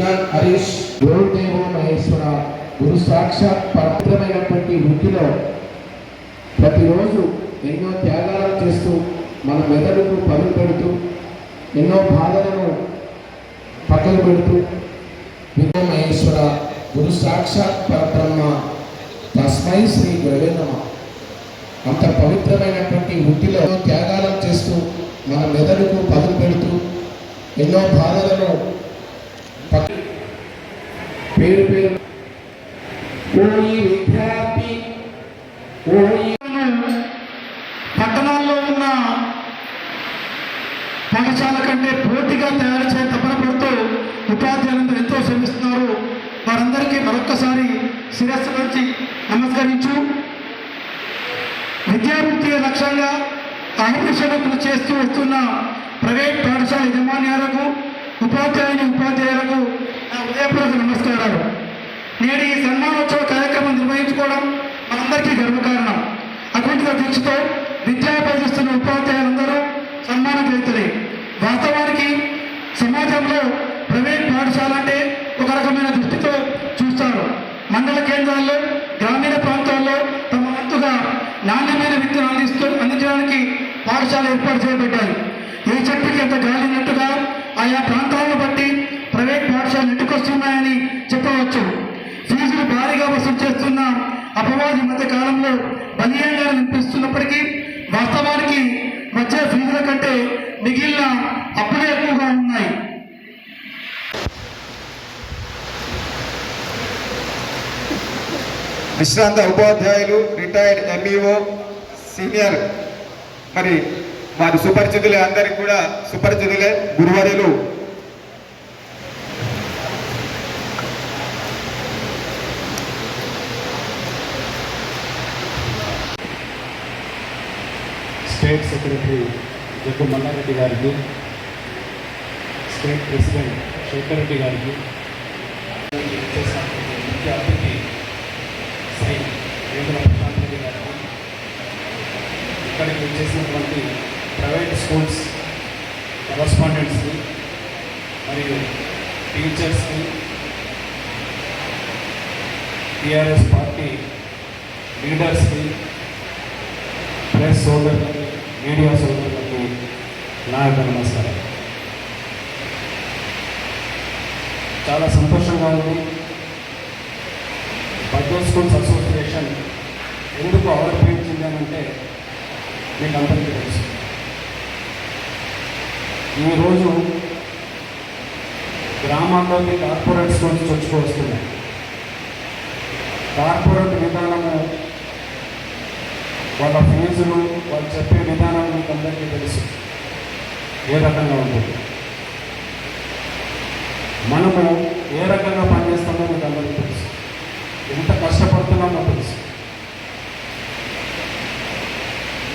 విజ్ఞాన్ హరీష్ గురుదేవో మహేశ్వర గురు సాక్షాత్ పవిత్రమైనటువంటి వృత్తిలో ప్రతిరోజు ఎన్నో త్యాగాలు చేస్తూ మన మెదడుకు పదులు పెడుతూ ఎన్నో బాధలను పక్కన పెడుతూ విజ్ఞాన మహేశ్వర గురు సాక్షాత్ పరబ్రహ్మ తస్మై శ్రీ గురవే అంత పవిత్రమైనటువంటి వృత్తిలో త్యాగాలను చేస్తూ మన మెదడుకు పదులు పెడుతూ ఎన్నో బాధలను పేరు పేరు. ఓయి విద్యార్థి ఓయి పట్టణాల్లో ఉన్న పాఠశాల కంటే పోటీగా తయారు చేయ తపన పడుతూ ఉపాధ్యాయులందరూ ఎంతో శ్రమిస్తున్నారు. వారందరికీ మరొక్కసారి శిరస్సు నుంచి నమస్కరించు. విద్యావృత్తి లక్ష్యంగా అహింసను కృషి చేస్తూ వస్తున్న ప్రైవేట్ పాఠశాల యజమాన్యాలకు ఉపాధ్యాయుని ఉపాధ్యాయులకు నా ఉదయపూర్వక నమస్కారాలు. నేడు ఈ సన్మానోత్సవ కార్యక్రమం నిర్వహించుకోవడం మనందరికీ గర్వకారణం. అకుంఠిత దీక్షతో విద్యా అభ్యసిస్తున్న ఉపాధ్యాయులందరూ సన్మాన గ్రహీతలే వాస్తవానికి సమాజంలో ప్రైవేట్ పాఠశాల అంటే ఒక రకమైన దృష్టితో చూస్తారు. మండల కేంద్రాల్లో గ్రామీణ ప్రాంతాల్లో తమ వంతుగా నాణ్యమైన విద్యను అందిస్తూ అందించడానికి పాఠశాల ఏర్పాటు చేయబడ్డాయి. ఏ చెట్టుకి ఎంత గాలినట్టుగా ఆయా ప్రాంతాలను బట్టి ప్రైవేట్ పాఠశాలలు నెట్టుకొస్తున్నాయని చెప్పవచ్చు. ఫీజులు భారీగా వసూలు చేస్తున్న అపవాది మధ్య కాలంలో బలీయంగా వినిపిస్తున్నప్పటికీ వాస్తవానికి వచ్చే ఫీజుల కంటే మిగిలిన అప్పులే ఎక్కువగా ఉన్నాయి. విశ్రాంత ఉపాధ్యాయులు రిటైర్డ్ ఎంఈఓ సీనియర్. మరి మాకు సుపరిచితులే అందరికి కూడా సుపరిచితులే గురువర్యులు. స్టేట్ సెక్రటరీ జగ్గు మల్లారెడ్డి గారికి స్టేట్ ప్రెసిడెంట్ శేఖర్ రెడ్డి గారికి ముఖ్య అతిథి శ్రీ వేముల ప్రశాంత్ రెడ్డి గారికి ఇక్కడికి చేసినటువంటి ప్రైవేట్ స్కూల్స్ కరస్పాండెంట్స్కి మరియు టీచర్స్కి టీఆర్ఎస్ పార్టీ లీడర్స్కి ప్రెస్ సోదరులకి మీడియా సోదరులకి నా యొక్క నమస్కారం. చాలా సంతోషంగా ఉంది. బడ్జెట్ స్కూల్స్ అసోసియేషన్ ఎందుకు ఆవిర్భవించింది అని అంటే మీకు అందరికీ తెలుసు. ఈరోజు గ్రామాల్లోకి కార్పొరేట్ స్కూల్స్ చొచ్చుకు వస్తున్నాయి. కార్పొరేట్ విధానము వాళ్ళ ఫీజులు వాళ్ళు చెప్పే విధానం మీకు అందరికీ తెలుసు. ఏ రకంగా ఉంటుంది? మనము ఏ రకంగా పనిచేస్తామో మీకు అందరికీ తెలుసు. ఎంత కష్టపడుతున్నామో తెలుసు.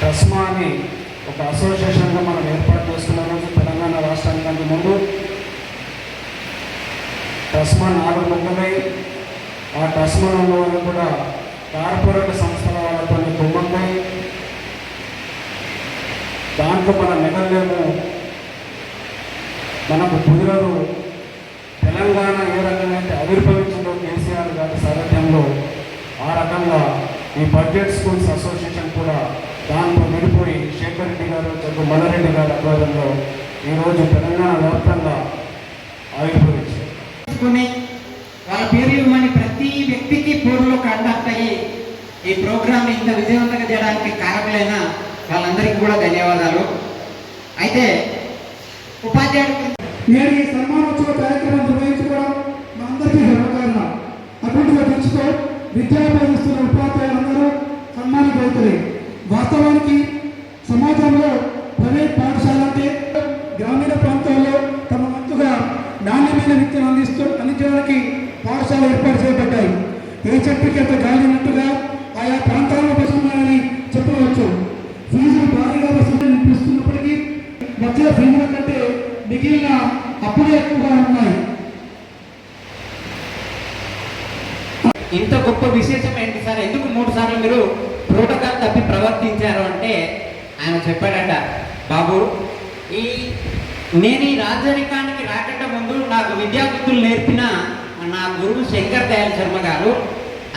టస్మా అని ఒక అసోసియేషన్గా మనం ఏర్పాటు చేసుకున్న తెలంగాణ రాష్ట్రానికి ముందు టస్మాన్ ఆరంభమై ఆ టస్మాన్ ఉన్న వాళ్ళు కూడా కార్పొరేట్ సంస్థల వాళ్ళతో కుమ్మక్కై దాంట్లో మన మెడలేము మనకు కుదరదు. తెలంగాణ ఏ రకంగా అయితే ఆవిర్భవించిందో కేసీఆర్ గారి సారథ్యంలో ఆ రకంగా ఈ బడ్జెట్ స్కూల్స్ అసోసియేషన్ కూడా దాంట్లో విడిపోయి శేఖర్ రెడ్డి గారు మల్లారెడ్డి గారి ఆధ్వర్యంలో ఈరోజు తెలంగాణ వ్యాప్తంగా ఆవిర్భవించారు తీసుకుని వాళ్ళ పేరు ఇవ్వమని ప్రతి వ్యక్తికి పూర్వలో కండక్ట్ అయ్యి ఈ ప్రోగ్రామ్ ఇంత విజయవంతంగా చేయడానికి కారకులైన వాళ్ళందరికీ కూడా ధన్యవాదాలు. అయితే ఉపాధ్యాయుడు నేడు ఈ సన్మానోత్సవ కార్యక్రమం నిర్వహించుకోవడం మనందరికీ గర్వకారణం అటువంటి దీక్షతో విద్యా బోధిస్తున్న ఉపాధ్యాయులందరూ సన్మానితులవుతాయి వాస్తవానికి నిత్యం అందిస్తూ అందించడానికి పాఠశాలలు ఏర్పాటు చేయబడ్డాయి. ఏ చెట్టుకి అంత గాలినట్టుగా ఆయా ప్రాంతాల్లో వస్తున్నాయని చెప్పవచ్చు. ఫీజులు భారీగా వసూలు వినిపిస్తున్నప్పటికీ వచ్చే ఫీజుల కంటే మిగిలిన అప్పులు ఎక్కువగా ఉన్నాయి. ఇంత గొప్ప విశేషం ఏంటి సార్? ఎందుకు మూడు సార్లు మీరు ప్రోటోకాల్ తప్పి ప్రవర్తించారు అంటే ఆయన చెప్పాడట బాబు ఈ నేను ఈ రాజధానికానికి రాకట నాకు విద్యాబుద్ధులు నేర్పిన నా గురువు శంకర్ దయాళ్ శర్మ గారు.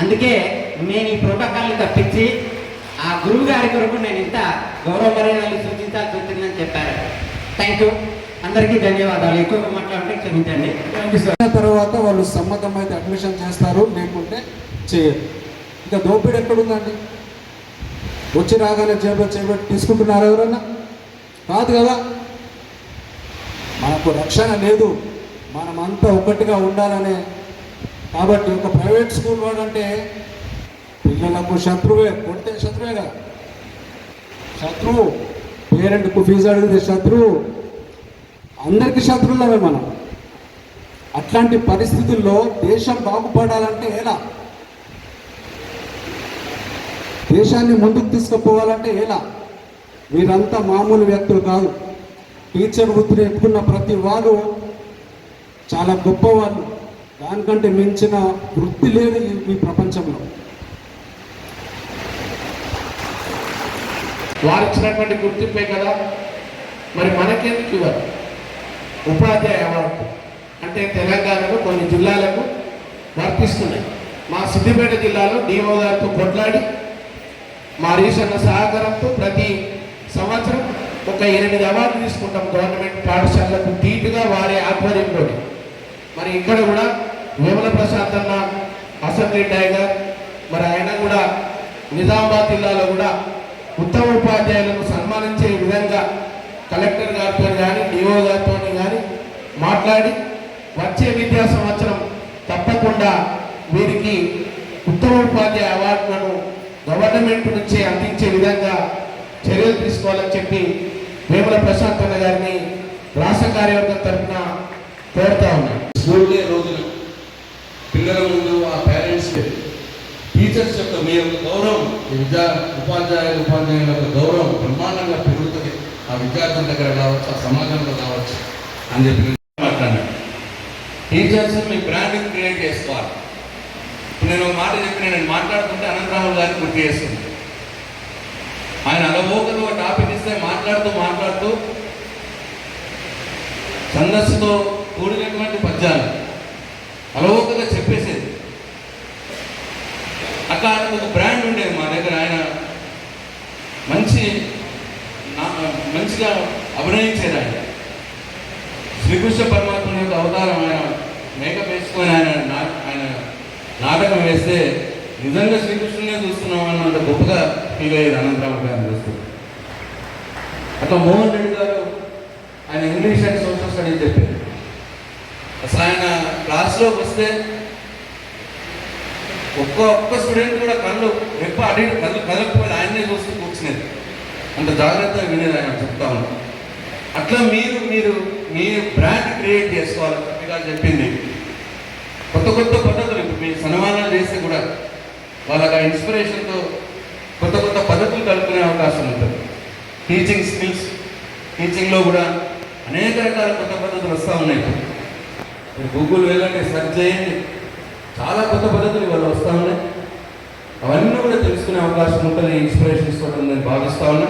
అందుకే నేను ఈ ప్రోటోకాల్ని తప్పించి ఆ గురువు గారి కొరకు నేను ఇంత గౌరవ మర్యాదలు సూచించాల్సి వచ్చిందని చెప్పారు. థ్యాంక్ యూ అందరికీ ధన్యవాదాలు. ఎక్కువగా మాట్లాడితే క్షమించండి. తర్వాత వాళ్ళు సమ్మతమైతే అడ్మిషన్ చేస్తారు. లేకుంటే చేయరు. ఇక దోపిడీ ఎక్కడుందండి? వచ్చి రాగానే జేబులో చేపెట్టి తీసుకుంటున్నారు ఎవరన్నా? కాదు కదా. మనకు రక్షణ లేదు. మనమంతా ఒకటిగా ఉండాలనే. కాబట్టి ఒక ప్రైవేట్ స్కూల్ వాడంటే పిల్లలకు శత్రువే కొడితే శత్రువే శత్రువు పేరెంట్కు ఫీజు అడిగితే శత్రువు. అందరికీ శత్రువులమే మనం. అట్లాంటి పరిస్థితుల్లో దేశం బాగుపడాలంటే ఎలా? దేశాన్ని ముందుకు తీసుకుపోవాలంటే ఎలా? మీరంతా మామూలు వ్యక్తులు కాదు. టీచర్ వృత్తిని ఎత్తుకున్న ప్రతి వారు చాలా గొప్పవాళ్ళు. దానికంటే మించిన వృత్తి లేదు ఈ- ప్రపంచంలో. వారు ఇచ్చినటువంటి గుర్తింపే కదా? మరి మనకెందుకు ఇవ్వరు? ఉపాధ్యాయ అవార్డు అంటే తెలంగాణలో కొన్ని జిల్లాలకు వర్తిస్తున్నాయి. మా సిద్దిపేట జిల్లాలో డిఓ గారితో కొట్లాడి మా రీసన్న సహకారంతో ప్రతి సంవత్సరం ఒక ఎనిమిది అవార్డులు తీసుకుంటాం గవర్నమెంట్ పాఠశాలలకు మరి ఇక్కడ కూడా వేమల ప్రసాద్ అన్న అసెంబ్లీ టైగర్ మరి ఆయన కూడా నిజామాబాద్ జిల్లాలో కూడా ఉత్తమ ఉపాధ్యాయులను సన్మానించే విధంగా కలెక్టర్ గారితో కానీ డిఓ గారితో కానీ మాట్లాడి వచ్చే విద్యా సంవత్సరం తప్పకుండా వీరికి ఉత్తమ ఉపాధ్యాయ అవార్డులను గవర్నమెంట్ నుంచే అందించే విధంగా చర్యలు తీసుకోవాలని చెప్పి వేముల ప్రశాంత్ అన్న గారిని రాష్ట్ర కార్యవర్గం తరఫున కోరుతా ఉన్నాను. స్కూల్ డే రోజున పిల్లల ముందు ఆ పేరెంట్స్ టీచర్స్ యొక్క మీ యొక్క గౌరవం విద్యా ఉపాధ్యాయులు ఉపాధ్యాయుల యొక్క గౌరవం బ్రహ్మాండంగా పెరుగుతుంది. ఆ విద్యార్థుల దగ్గర కావచ్చు ఆ సమాజంలో కావచ్చు అని చెప్పి మాట్లాడాను. టీచర్స్ మీ బ్రాండింగ్ క్రియేట్ చేసుకోవాలి. ఇప్పుడు నేను ఒక మాట చెప్పి నేను మాట్లాడుతుంటే అనంతరాములు గారిని గుర్తు చేస్తుంది. ఆయన అలవోకలు ఒక టాపిక్ ఇస్తే మాట్లాడుతూ మాట్లాడుతూ ఛందస్సుతో కూడినటువంటి పద్యాలు అలవోకగా చెప్పేసేది. అక్కడ ఆయనకు ఒక బ్రాండ్ ఉండేది మా దగ్గర. ఆయన మంచి నా- మంచిగా అభినయించేది ఆయన. శ్రీకృష్ణ పరమాత్మ యొక్క అవతారం ఆయన మేకప్ వేసుకొని ఆయన నా- ఆయన నాటకం వేస్తే నిజంగా శ్రీకృష్ణునే చూస్తున్నాం అన్నంత గొప్పగా ఫీల్ అయ్యేది అనంతరావు గారిని చూస్తూ అట్లా మోహన్ రెడ్డి గారు ఆయన ఇంగ్లీష్ అండ్ సోషల్ స్టడీస్ చెప్పారు. అసలు ఆయన క్లాస్లోకి వస్తే ఒక్క ఒక్క స్టూడెంట్ కూడా కళ్ళు ఎక్కువ అడి కళ్ళు కదలకపోయి ఆయన్నే చూస్తూ కూర్చునేది. అంత జాగ్రత్తగా వినేది ఆయన చెప్తా ఉన్నాం అట్లా మీరు మీరు మీ బ్రాండ్ క్రియేట్ చేసుకోవాలి. చక్కగా చెప్పింది. కొత్త కొత్త పద్ధతులు ఇప్పుడు మీ సన్మానాలు చేస్తే కూడా వాళ్ళకి ఆ ఇన్స్పిరేషన్తో కొత్త కొత్త పద్ధతులు కలుపుకునే అవకాశం ఉంటుంది. టీచింగ్ స్కిల్స్ టీచింగ్లో కూడా అనేక రకాల కొత్త పద్ధతులు వస్తూ ఉన్నాయి మీరు గూగుల్ వెళ్ళండి సెర్చ్ చేయండి. చాలా కొత్త పద్ధతులు ఇవాళ వస్తూ ఉన్నాయి. అవన్నీ కూడా తెలుసుకునే అవకాశం ఉంటుంది ఇన్స్పిరేషన్ తీసుకోవడం నేను భావిస్తా ఉన్నా.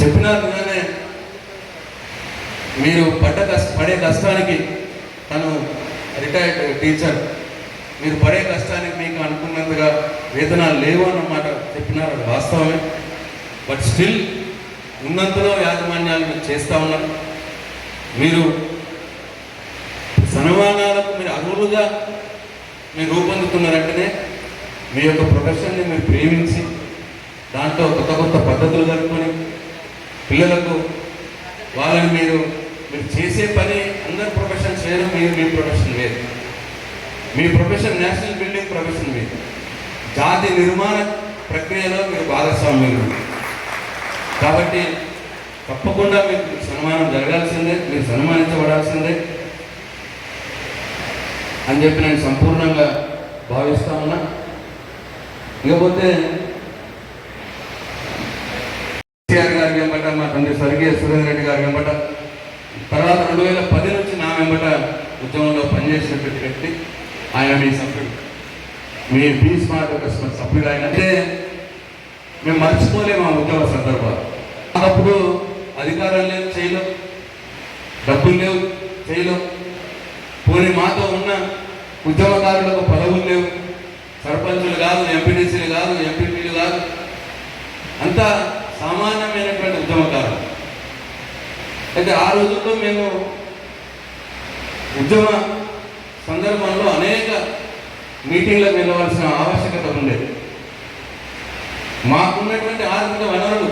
చెప్పినట్టుగానే మీరు పడ్డ కష్ట పడే కష్టానికి తను రిటైర్డ్ టీచర్ మీరు పడే కష్టానికి మీకు అనుకున్నంతగా వేతనాలు లేవు అన్నమాట చెప్పినారు అది వాస్తవమే. బట్ స్టిల్ ఉన్నంతలో యాజమాన్యాలు మీరు చేస్తూ ఉన్నారు. మీరు అనుమానాలకు మీరు అర్హులుగా మీరు రూపొందుతున్నారంటేనే మీ యొక్క ప్రొఫెషన్ని మీరు ప్రేమించి దాంట్లో కొత్త కొత్త పద్ధతులు కలుపుకొని పిల్లలకు వాళ్ళని మీరు మీరు చేసే పని అందరి ప్రొఫెషన్ చేయడం మీరు మీ ప్రొఫెషన్ వేరు. మీ ప్రొఫెషన్ నేషనల్ బిల్డింగ్ ప్రొఫెషన్ వేరు. జాతి నిర్మాణ ప్రక్రియలో మీరు భాగస్వామ్యులు కాబట్టి తప్పకుండా మీకు సన్మానం జరగాల్సిందే మీరు సన్మానించబడాల్సిందే. అని చెప్పి నేను సంపూర్ణంగా భావిస్తా ఉన్నా. ఇకపోతే కేసీఆర్ గారి వెంబట మా తండ్రి స్వర్గీయ సురేంద్ర రెడ్డి గారి వెంబట తర్వాత రెండు వేల పది నుంచి నా వెంబట ఉద్యమంలో పనిచేసినటువంటి వ్యక్తి ఆయన మీ సభ్యుడు. మీ బీ స్మార్ట్ ఒక సభ్యుడు ఆయన. అంటే మేము మర్చిపోలేము ఆ ఉద్యమ సందర్భాలు. అప్పుడు అధికారం లేదు చేయలేవు డబ్బులు లేవు చేయలేం. పోనీ మాతో ఉన్న ఉద్యమకారులకు పదవులు లేవు సర్పంచులు కాదు ఎంపీటీసీలు కాదు ఎంపీపీలు కాదు. అంతా సామాన్యమైనటువంటి ఉద్యమకారులు. అయితే ఆ రోజుల్లో మేము ఉద్యమ సందర్భంలో అనేక మీటింగ్లకు వెళ్ళవలసిన ఆవశ్యకత ఉండేది మాకున్నటువంటి ఆర్థిక వనరులు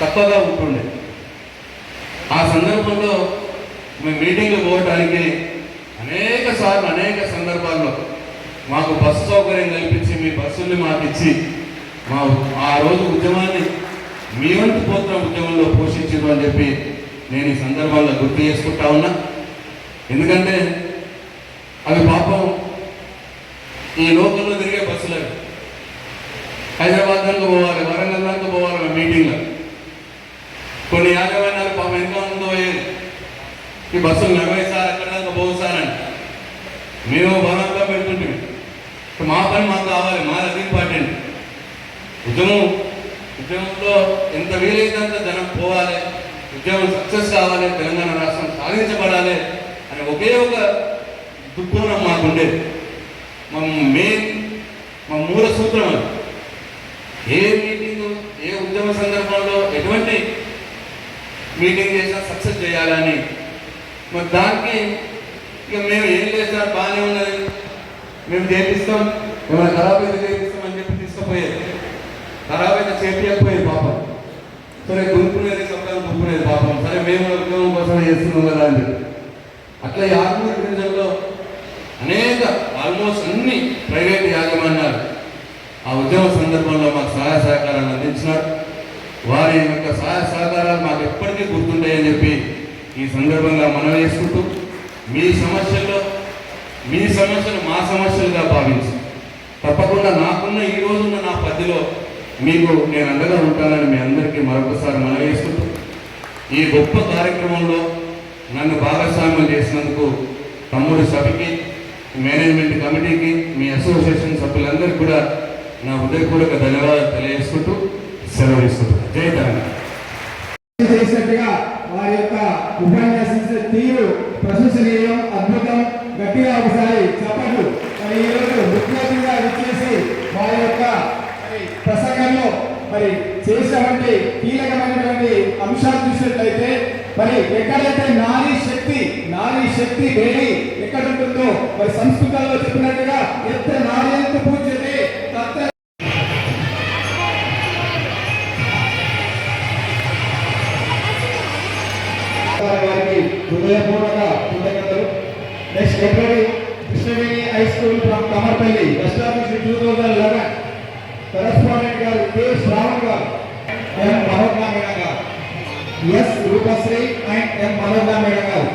తక్కువగా ఉంటుండే. ఆ సందర్భంలో మేము మీటింగ్లు పోవటానికి అనేక సార్లు అనేక సందర్భాల్లో మాకు బస్సు సౌకర్యం కల్పించి మీ బస్సుల్ని మాకు ఇచ్చి మా ఆ రోజు ఉద్యమాన్ని మీ వంతు పోతున్న ఉద్యమంలో పోషించారు అని చెప్పి నేను ఈ సందర్భాల్లో గుర్తు చేసుకుంటా ఉన్నా. ఎందుకంటే అవి పాపం ఈ లోకంలో తిరిగే బస్సులు అవి హైదరాబాద్ దాకా పోవాలి వరంగల్ దాకా పోవాలి మీటింగ్లో కొన్ని యాజమాన్యాలు పాపం ఎంత ముందు పోయేది ఈ బస్సులు నలభై సార్ ఎక్కడ దాకా పోవు సార్ అని. మేము బలంగా పెడుతుంటే మా పని మాకు కావాలి మా అది ఇంపార్టెంట్ ఉద్యమం ఉద్యమంలో ఎంత వీలైతే అంత జనం పోవాలి ఉద్యమం సక్సెస్ కావాలి తెలంగాణ రాష్ట్రం సాధించబడాలి అని ఒకే ఒక దుఃఖం మాకుండేది మా మెయిన్ మా మూల సూత్రం అది. ఏ మీటింగ్ ఏ ఉద్యమ సందర్భంలో ఎటువంటి మీటింగ్ చేసినా సక్సెస్ చేయాలని మరి దానికి ఇక మేము ఏం చేసినా బాగానే ఉన్నది. మేము చేపిస్తాం ఏమైనా ఖరాబ్ అయితే చేపిస్తాం అని చెప్పి తీసుకుపోయేది. ఖరాబ్ అయితే చేపించకపోయేది పాపం. సరే గుంపునేది సప్తాలు గుంపునేది పాపం. సరే మేము ఉద్యోగం కోసం చేస్తున్నాం కదా అని అట్లా ఈ ఆర్మూర్ డివిజన్లో అనేక ఆల్మోస్ట్ అన్ని ప్రైవేట్ యాజమాన్యాలు ఆ ఉద్యమ సందర్భంలో మాకు సహాయ సహకారాలు అందించినారు. వారి యొక్క సహాయ సహకారాలు మాకు ఎప్పటికీ గుర్తుంటాయని చెప్పి ఈ సందర్భంగా మనం చేసుకుంటూ మీ సమస్యల్లో మీ సమస్యలు మా సమస్యలుగా భావించి తప్పకుండా నాకున్న ఈ రోజున్న నా పద్ధతిలో మీకు నేను అండగా ఉంటానని మీ అందరికీ మరొకసారి మనం చేసుకుంటూ ఈ గొప్ప కార్యక్రమంలో నన్ను భాగస్వామ్యం చేసినందుకు తమ్ముడు సభకి మేనేజ్మెంట్ కమిటీకి మీ అసోసియేషన్ సభ్యులందరికీ కూడా నా హృదయపూర్వక ధన్యవాదాలు తెలియజేసుకుంటూ సెలవు ఇస్తున్నాను జై తెలంగాణ చేసినట్టుగా వారి యొక్క ఉపన్యాసించిన తీరు ప్రశంసనీయం అద్భుతం గట్టిగా ఒకసారి చెప్పండి మరి ఈ రోజు ముఖ్య అతిథిగా విచ్చేసి వారి యొక్క మరి ప్రసంగంలో మరి చేసినటువంటి కీలకమైనటువంటి అంశాలు చూసినట్లయితే మరి ఎక్కడైతే నారీ శక్తి నారీ శక్తి దేవి ఎక్కడ ఉంటుందో మరి సంస్కృతంలో చెప్పినట్టుగా ఎంత నారీ ఎంత పూజ్యతే తత్ర హృదయపూర్వక కృతజ్ఞతలు. Next S Roopashree and M Manogna madam గారు.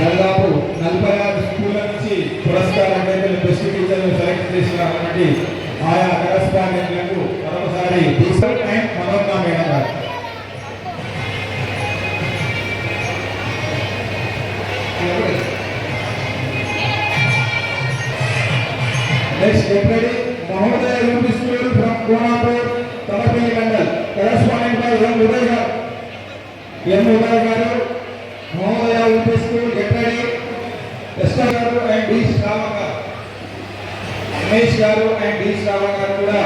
దాదాపు నలభై ఆరు స్కూళ్ళ నుంచి పురస్కారం పేరు బెస్ట్ టీచర్లు సెలెక్ట్ చేసిన ఆయా కరస్పాండెంట్లకు మరొకసారి టీచర్ అండ్ మనోజ్ఞా నెక్స్ట్ ఎప్పుడైతే రమేష్ గారు అండ్ డి గారు కూడా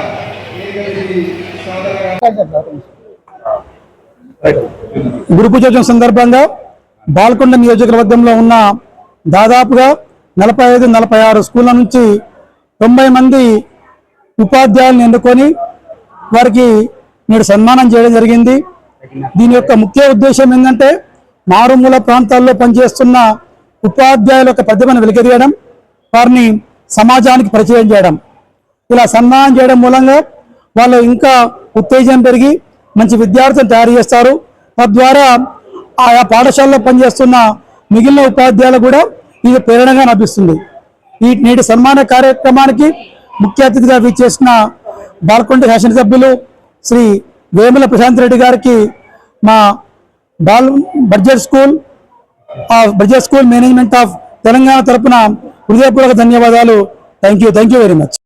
గురు పూజోత్సవం సందర్భంగా బాల్కొండ నియోజకవర్గంలో ఉన్న దాదాపుగా నలభై ఐదు నలభై ఆరు స్కూళ్ళ నుంచి తొంభై మంది ఉపాధ్యాయులను ఎన్నుకొని వారికి నేడు సన్మానం చేయడం జరిగింది. దీని యొక్క ముఖ్య ఉద్దేశం ఏంటంటే మారుమూల ప్రాంతాల్లో పనిచేస్తున్న ఉపాధ్యాయుల యొక్క ప్రతిభను వెలికితీయడం వారిని సమాజానికి పరిచయం చేయడం. ఇలా సన్మానం చేయడం మూలంగా వాళ్ళు ఇంకా ఉత్తేజం పెరిగి మంచి విద్యార్థులను తయారు చేస్తారు. తద్వారా ఆయా పాఠశాలలో పనిచేస్తున్న మిగిలిన ఉపాధ్యాయులు కూడా ఇది ప్రేరణగా లభిస్తుంది. ఈ నేటి సన్మాన కార్యక్రమానికి ముఖ్య అతిథిగా విచ్చేసిన బాల్కొండ శాసనసభ్యులు శ్రీ వేముల ప్రశాంత్ రెడ్డి గారికి మా ball budget school budget school management of Telangana తరపున హృదయపూర్వక ధన్యవాదాలు. Thank you thank you very much.